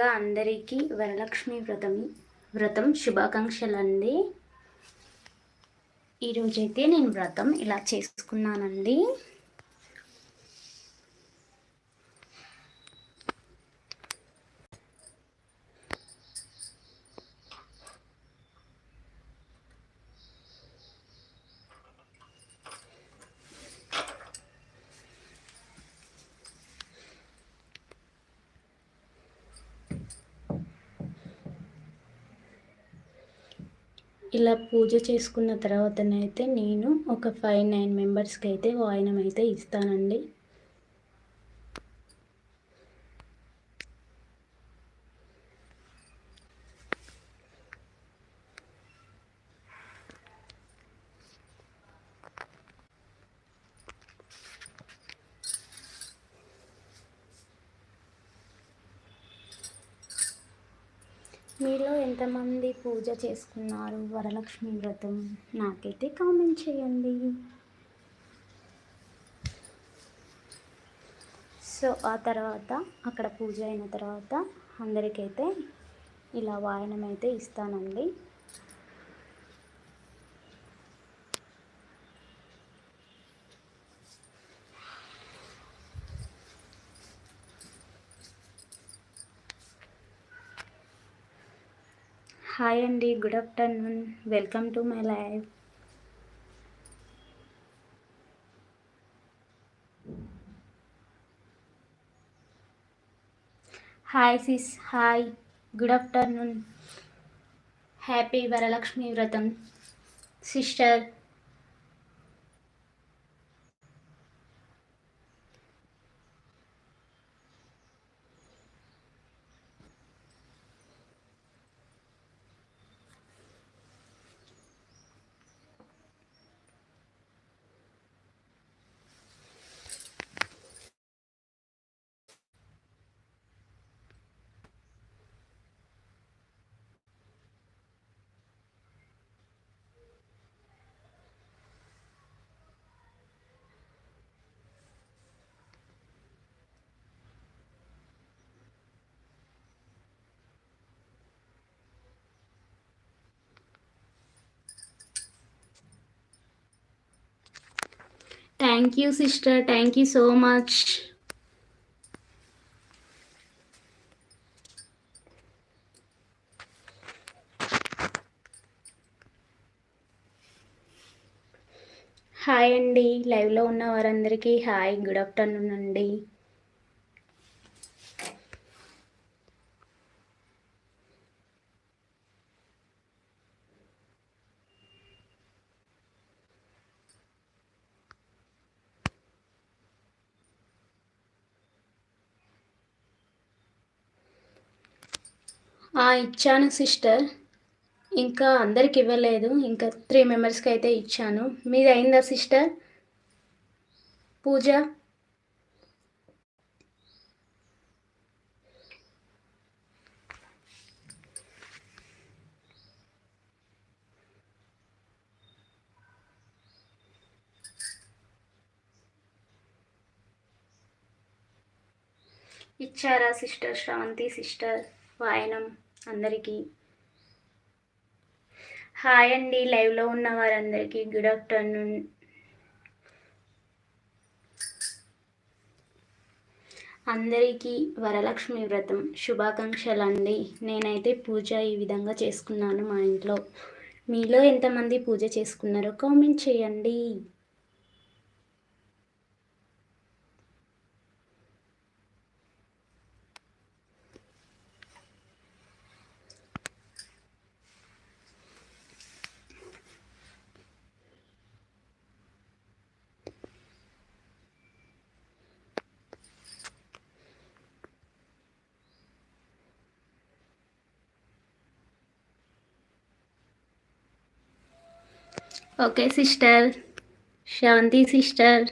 ముందుగా అందరికీ వరలక్ష్మి వ్రతం వ్రతం శుభాకాంక్షలు అండి ఈరోజైతే నేను వ్రతం ఇలా చేసుకున్నానండి. ఇలా పూజ చేసుకున్న తర్వాతనైతే నేను ఒక ఫైవ్ నైన్ మెంబర్స్కి అయితే వాయినం అయితే ఇస్తానండి. మీలో ఎంతమంది పూజ చేసుకున్నారు? వరలక్ష్మి వ్రతం నాకైతే కామెంట్ చేయండి. సో ఆ తర్వాత అక్కడ పూజ అయిన తర్వాత అందరికైతే ఇలా వాయనం అయితే ఇస్తానండి. హాయ్ అండి good afternoon welcome to my life hi sis hi good afternoon happy Varalakshmi Vratam sister thank you sister thank you so much hi అండి లైవ్లో ఉన్న వారందరికీ హాయ్ గుడ్ ఆఫ్టర్నూన్ అండి ఇచ్చాను సిస్టర్. ఇంకా అందరికి ఇవ్వలేదు. ఇంకా త్రీ మెంబర్స్కి అయితే ఇచ్చాను. మీది అయిందా సిస్టర్? పూజ? ఇచ్చారా సిస్టర్? శ్రావంతి సిస్టర్? వాయనం అందరికీ. హాయ్ అండి లైవ్లో ఉన్న వారందరికీ గుడ్ ఆఫ్టర్నూన్. అందరికీ వరలక్ష్మి వ్రతం శుభాకాంక్షలు అండి నేనైతే పూజ ఈ విధంగా చేసుకున్నాను మా ఇంట్లో. మీలో ఎంతమంది పూజ చేసుకున్నారో కామెంట్ చేయండి. Okay sister. శాంతి సిస్టర్.